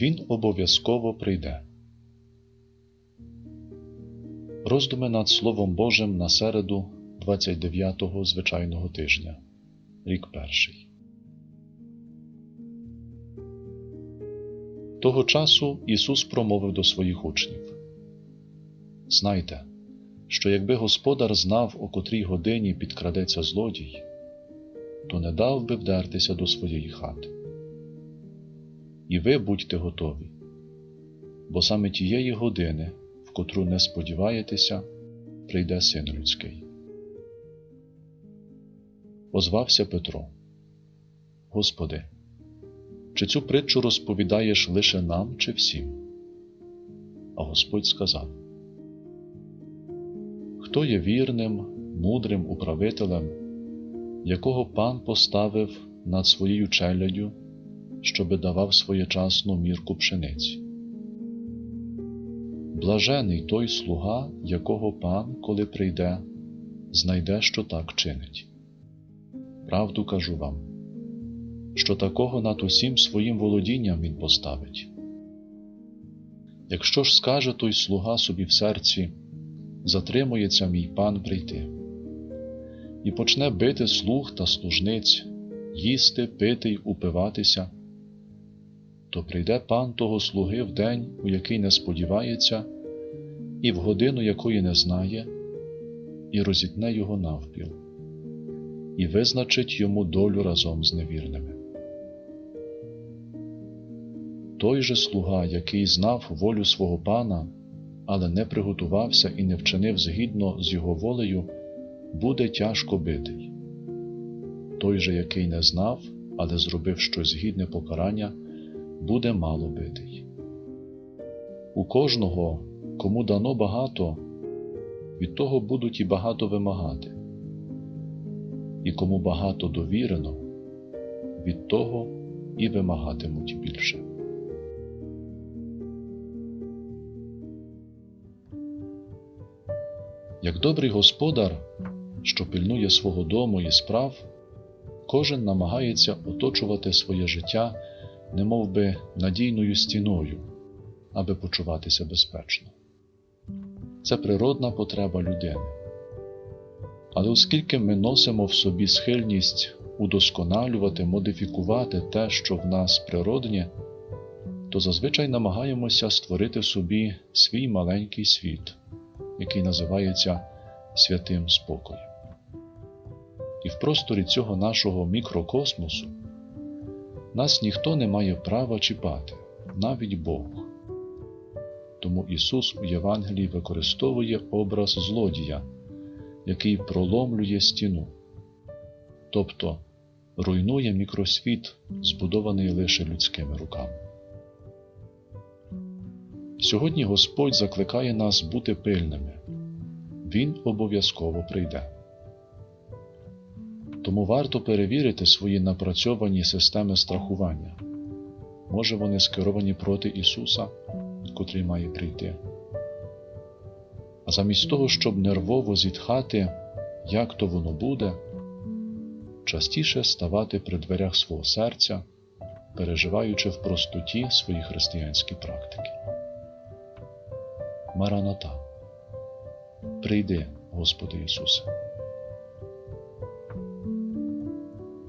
Він обов'язково прийде. Роздуми над Словом Божим на середу 29-го звичайного тижня, рік перший. Того часу Ісус промовив до своїх учнів: Знайте, що якби господар знав, о котрій годині підкрадеться злодій, то не дав би вдертися до своєї хати. І ви будьте готові, бо саме тієї години, в котру не сподіваєтеся, прийде син людський. Озвався Петро. Господи, чи цю притчу розповідаєш лише нам чи всім? А Господь сказав: Хто є вірним, мудрим управителем, якого пан поставив над своєю челядю, щоби давав своєчасну мірку пшениці? Блажений той слуга, якого пан, коли прийде, знайде, що так чинить. Правду кажу вам, що такого над усім своїм володінням він поставить. Якщо ж скаже той слуга собі в серці, затримується мій пан прийти, і почне бити слуг та служниць, їсти, пити й упиватися, то прийде пан того слуги в день, у який не сподівається, і в годину якої не знає, і розітне його навпіл, і визначить йому долю разом з невірними. Той же слуга, який знав волю свого пана, але не приготувався і не вчинив згідно з його волею, буде тяжко битий. Той же, який не знав, але зробив щось гідне покарання, буде мало битий. У кожного, кому дано багато, від того будуть і багато вимагати, і кому багато довірено, від того і вимагатимуть більше. Як добрий господар, що пильнує свого дому і справ, кожен намагається оточувати своє життя немов би надійною стіною, аби почуватися безпечно. Це природна потреба людини. Але оскільки ми носимо в собі схильність удосконалювати, модифікувати те, що в нас природнє, то зазвичай намагаємося створити собі свій маленький світ, який називається святим спокоєм. І в просторі цього нашого мікрокосмосу нас ніхто не має права чіпати, навіть Бог. Тому Ісус у Євангелії використовує образ злодія, який проломлює стіну, тобто руйнує мікросвіт, збудований лише людськими руками. Сьогодні Господь закликає нас бути пильними, Він обов'язково прийде. Тому варто перевірити свої напрацьовані системи страхування. Може, вони скеровані проти Ісуса, котрий має прийти. А замість того, щоб нервово зітхати, як то воно буде, частіше ставати при дверях свого серця, переживаючи в простоті свої християнські практики. Мараната. Прийди, Господи Ісусе.